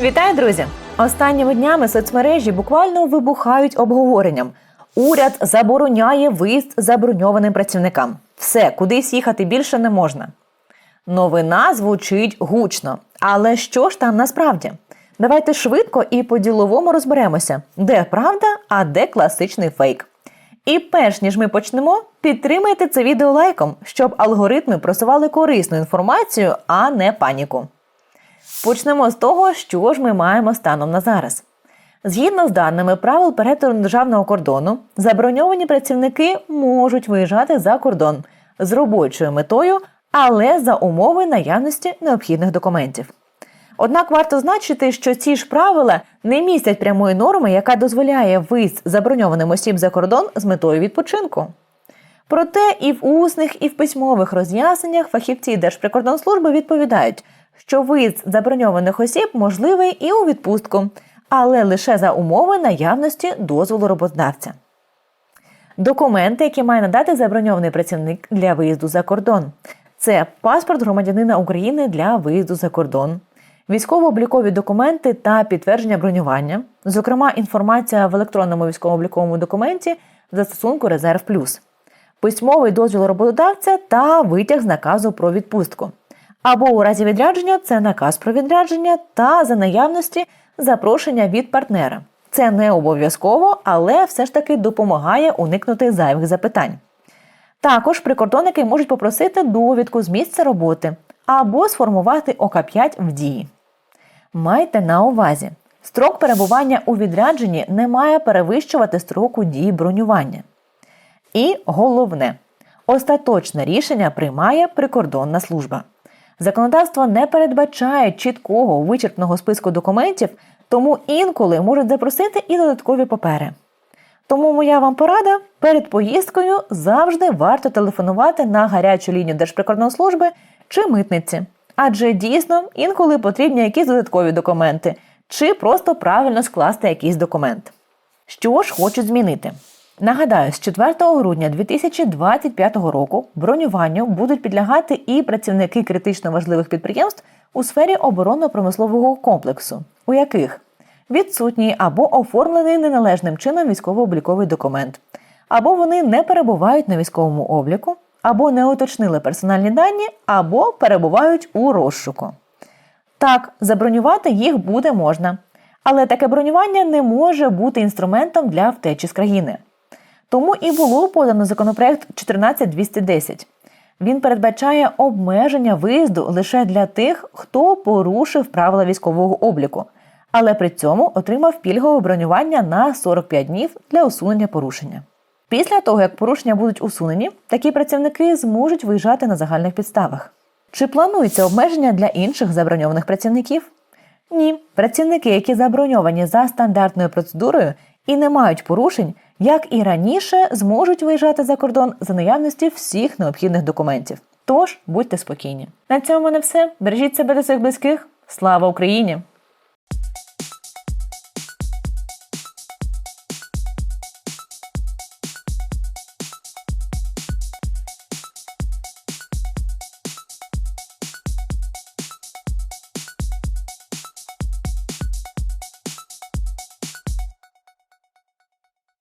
Вітаю, друзі! Останніми днями соцмережі буквально вибухають обговоренням. Уряд забороняє виїзд заброньованим працівникам. Все, кудись їхати більше не можна. Новина звучить гучно. Але що ж там насправді? Давайте швидко і по-діловому розберемося, де правда, а де класичний фейк. І перш ніж ми почнемо, підтримайте це відео лайком, щоб алгоритми просували корисну інформацію, а не паніку. Почнемо з того, що ж ми маємо станом на зараз. Згідно з даними правил перетину державного кордону, заброньовані працівники можуть виїжджати за кордон з робочою метою, але за умови наявності необхідних документів. Однак варто значити, що ці ж правила не містять прямої норми, яка дозволяє виїзд заброньованим осіб за кордон з метою відпочинку. Проте і в усних, і в письмових роз'ясненнях фахівці Держприкордонслужби відповідають, що виїзд заброньованих осіб можливий і у відпустку, але лише за умови наявності дозволу роботодавця. Документи, які має надати заброньований працівник для виїзду за кордон, це паспорт громадянина України для виїзду за кордон, військово-облікові документи та підтвердження бронювання, зокрема, інформація в електронному військово-обліковому документі застосунку Резерв Плюс, письмовий дозвіл роботодавця та витяг з наказу про відпустку. Або у разі відрядження це наказ про відрядження та за наявності запрошення від партнера. Це не обов'язково, але все ж таки допомагає уникнути зайвих запитань. Також прикордонники можуть попросити довідку з місця роботи або сформувати ОК5 в дії. Майте на увазі, строк перебування у відрядженні не має перевищувати строку дії бронювання. І головне, остаточне рішення приймає прикордонна служба. Законодавство не передбачає чіткого вичерпного списку документів, тому інколи можуть запросити і додаткові папери. Тому моя вам порада перед поїздкою завжди варто телефонувати на гарячу лінію Держприкордонслужби чи митниці. Адже дійсно інколи потрібні якісь додаткові документи, чи просто правильно скласти якийсь документ. Що ж хочуть змінити? Нагадаю, з 4 грудня 2025 року бронюванню будуть підлягати і працівники критично важливих підприємств у сфері оборонно-промислового комплексу, у яких відсутній або оформлений неналежним чином військово-обліковий документ, або вони не перебувають на військовому обліку, або не уточнили персональні дані, або перебувають у розшуку. Так, забронювати їх буде можна, але таке бронювання не може бути інструментом для втечі з країни. Тому і було подано законопроект 14210. Він передбачає обмеження виїзду лише для тих, хто порушив правила військового обліку, але при цьому отримав пільгове бронювання на 45 днів для усунення порушення. Після того, як порушення будуть усунені, такі працівники зможуть виїжджати на загальних підставах. Чи планується обмеження для інших заброньованих працівників? Ні, працівники, які заброньовані за стандартною процедурою і не мають порушень, як і раніше, зможуть виїжджати за кордон за наявності всіх необхідних документів. Тож будьте спокійні. На цьому не все. Бережіть себе та своїх близьких. Слава Україні!